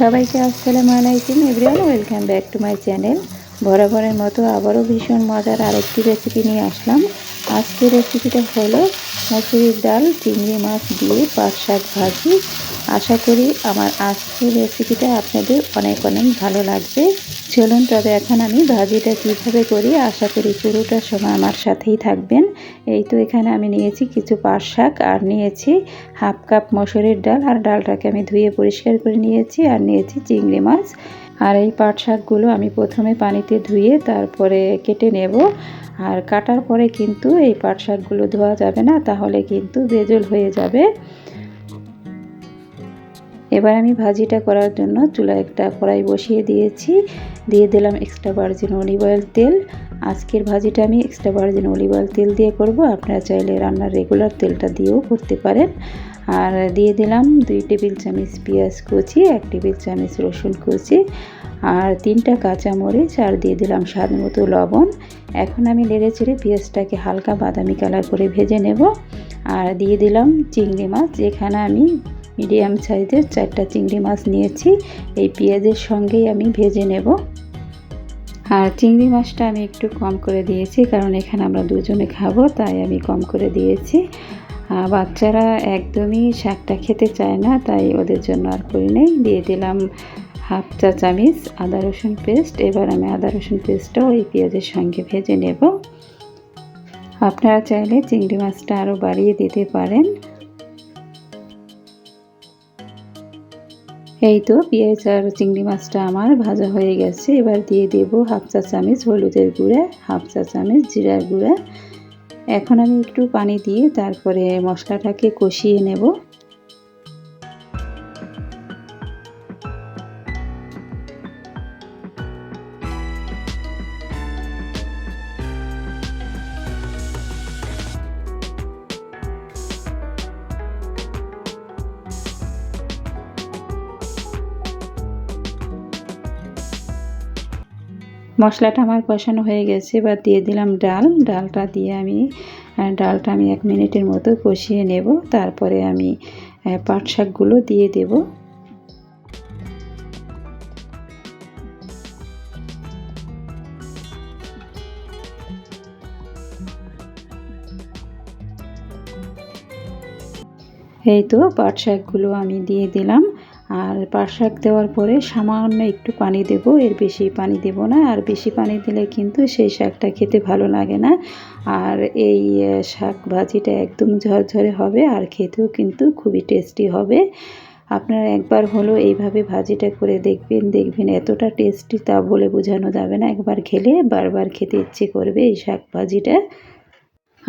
সবাইকে আসসালামু আলাইকুম, everyone welcome back to my channel. বরাবরের মতো আবারও ভীষণ মজার আরেকটি রেসিপি নিয়ে আসলাম। আজকের রেসিপিটা হলো মসুরির ডাল, চিংড়ি মাছ দিয়ে পাট শাক ভাজি। আশা করি আমার আজকের রেসিপিটা আপনাদের অনেক অনেক ভালো লাগবে। চলুন তবে এখন আমি ভাজিটা কীভাবে করি, আশা করি পুরোটা সময় আমার সাথেই থাকবেন। এই তো এখানে আমি নিয়েছি কিছু পাট শাক আর নিয়েছি হাফ কাপ মসুরের ডাল আর ডালটাকে আমি ধুয়ে পরিষ্কার করে নিয়েছি আর নিয়েছি চিংড়ি মাছ। আর এই পাট শাকগুলো আমি প্রথমে পানিতে ধুয়ে তারপরে কেটে নেব। আর কাটার পরে কিন্তু এই পাট শাকগুলো ধোয়া যাবে না, তাহলে কিন্তু বেজল হয়ে যাবে। আমি ভাজিটা করার জন্য চুলা একটা কড়াই বসিয়ে দিয়েছি। দিয়ে দিলাম এক্সট্রা ভার্জিন অলিভ অয়েল তেল। আজকের ভাজিটা আমি এক্সট্রা ভার্জিন অলিভ অয়েল তেল দিয়ে করব। আপনারা চাইলে রান্নার রেগুলার তেলটা দিয়েও করতে পারেন। আর দিয়ে দিলাম দুই টেবিল চামচ পেঁয়াজ কুচি, এক টেবিল চামচ রসুন কুচি আর তিনটা কাঁচামরিচ আর দিয়ে দিলাম স্বাদ মতো লবণ। এখন আমি লেড়ে চেড়ে পেঁয়াজটাকে হালকা বাদামি কালার করে ভেজে নেব। আর দিয়ে দিলাম চিংড়ি মাছ। যেখানে আমি মিডিয়াম সাইজের চারটা চিংড়ি মাছ নিয়েছি। এই পেঁয়াজের সঙ্গেই আমি ভেজে নেব। আর চিংড়ি মাছটা আমি একটু কম করে দিয়েছি, কারণ এখানে আমরা দুজনে খাব, তাই আমি কম করে দিয়েছি। বাচ্চারা একদমই শাকটা খেতে চায় না, তাই ওদের জন্য আর করি নেই। দিয়ে দিলাম হাফ চা চামিচ আদা রসুন পেস্ট। এবার আমি আদা রসুন পেস্টটাও এই পেঁয়াজের সঙ্গে ভেজে নেব। আপনারা চাইলে চিংড়ি মাছটা আরও বাড়িয়ে দিতে পারেন। এই তো পেঁয়াজ আর চিংড়ি মাছটা আমার ভাজা হয়ে গেছে। এবার দিয়ে দেব হাফ চা চামচ হলুদের গুঁড়া, হাফ চা চামচ জিরার গুঁড়া। এখন আমি একটু পানি দিয়ে তারপরে মশলাটাকে কষিয়ে নেব। মশলাটা আমার কষানো হয়ে গেছে, এবার দিয়ে দিলাম ডাল। ডালটা দিয়ে আমি ডালটা আমি এক মিনিটের মতো কষিয়ে নেব। তারপরে আমি পাট শাকগুলো দিয়ে দেব। এই তো পাট শাকগুলো আমি দিয়ে দিলাম। আর শাক দেওয়ার পরে সামান্য একটু পানি দেব। এর বেশি পানি দেব না। আর বেশি পানি দিলে কিন্তু সেই শাকটা খেতে ভালো লাগে না। আর এই শাক ভাজিটা একদম ঝরঝরে হবে আর খেতেও কিন্তু খুবই টেস্টি হবে। আপনারা একবার হলো এইভাবে ভাজিটা করে দেখবেন। দেখবেন এতটা টেস্টি তা বলে বোঝানো যাবে না। একবার খেলে বারবার খেতে ইচ্ছে করবে এই শাক ভাজিটা।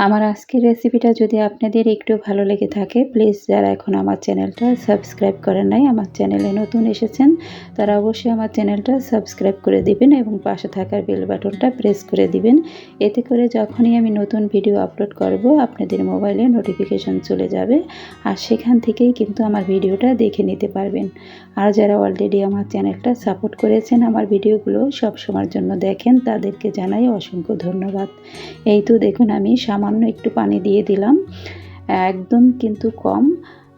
আমার আজকের রেসিপিটা যদি আপনাদের একটু ভালো লেগে থাকে প্লিজ যারা এখন আমার চ্যানেলটা সাবস্ক্রাইব করেন নাই, আমার চ্যানেলে নতুন এসেছেন, তারা অবশ্যই আমার চ্যানেলটা সাবস্ক্রাইব করে দিবেন এবং পাশে থাকার বেল বাটনটা প্রেস করে দিবেন। এতে করে যখনই আমি নতুন ভিডিও আপলোড করব, আপনাদের মোবাইলে নোটিফিকেশন চলে যাবে আর সেখান থেকেই কিন্তু আমার ভিডিওটা দেখে নিতে পারবেন। আর যারা অলরেডি আমার চ্যানেলটা সাপোর্ট করেছেন আমার ভিডিওগুলো সব সময়ের জন্য দেখেন, তাদেরকে জানাই অসংখ্য ধন্যবাদ। এই তো দেখুন আমি সামান্য একটু পানি দিয়ে দিলাম। একদম কিন্তু কম।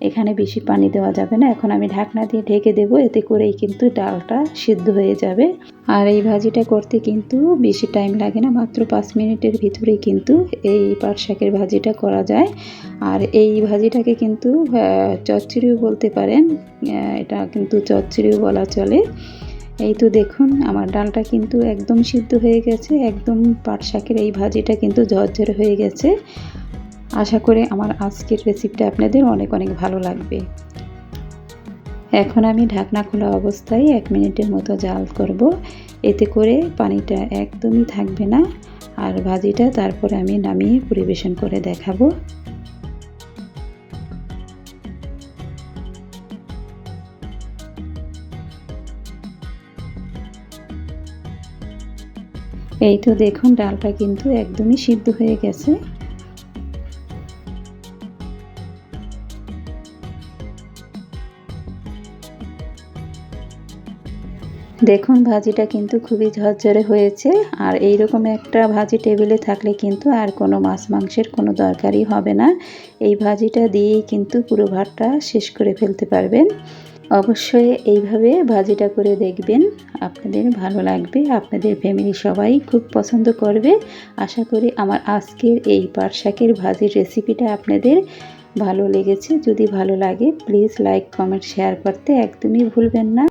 এখানে বেশি পানি দেওয়া যাবে না। এখন আমি ঢাকনা দিয়ে ঢেকে দেবো। এতে করেই কিন্তু ডালটা সিদ্ধ হয়ে যাবে। আর এই ভাজিটা করতে কিন্তু বেশি টাইম লাগে না। মাত্র পাঁচ মিনিটের ভিতরেই কিন্তু এই পাট শাকের ভাজিটা করা যায়। আর এই ভাজিটাকে কিন্তু চচ্চড়িও বলতে পারেন। এটা কিন্তু চচ্চড়িও বলা চলে। এই তো দেখুন, আমার ডালটা কিন্তু একদম সিদ্ধ হয়ে গেছে, একদম পাট শাকের এই ভাজিটা কিন্তু ঝরঝরে হয়ে গেছে। আশা করে আমার আজকের রেসিপিটা আপনাদের অনেক অনেক ভালো লাগবে। এখন আমি ঢাকনা খোলা অবস্থায় এক মিনিটের মতো জাল করব। এতে করে পানিটা একদমই থাকবে না। আর ভাজিটা তারপরে আমি নামিয়ে পরিবেশন করে দেখাবো। এই তো দেখুন, ডালটা কিন্তু একদমই সিদ্ধ হয়ে গেছে। দেখুন, ভাজিটা কিন্তু খুবই ঝরঝরে হয়েছে আর এই রকম একটা ভাজি টেবিলে থাকলে কিন্তু আর কোনো মাছ মাংসের কোনো দরকারই হবে না। এই ভাজিটা দিয়েই কিন্তু পুরো ভাতটা শেষ করে ফেলতে পারবেন। অবশ্যই এইভাবে ভাজিটা করে দেখবেন। আপনাদের ভালো লাগবে, আপনাদের ফ্যামিলি সবাই খুব পছন্দ করবে। আশা করি আমার আজকের এই পাট শাকের ভাজির রেসিপিটা আপনাদের ভালো লেগেছে। যদি ভালো লাগে প্লিজ লাইক কমেন্ট শেয়ার করতে একদমই ভুলবেন না।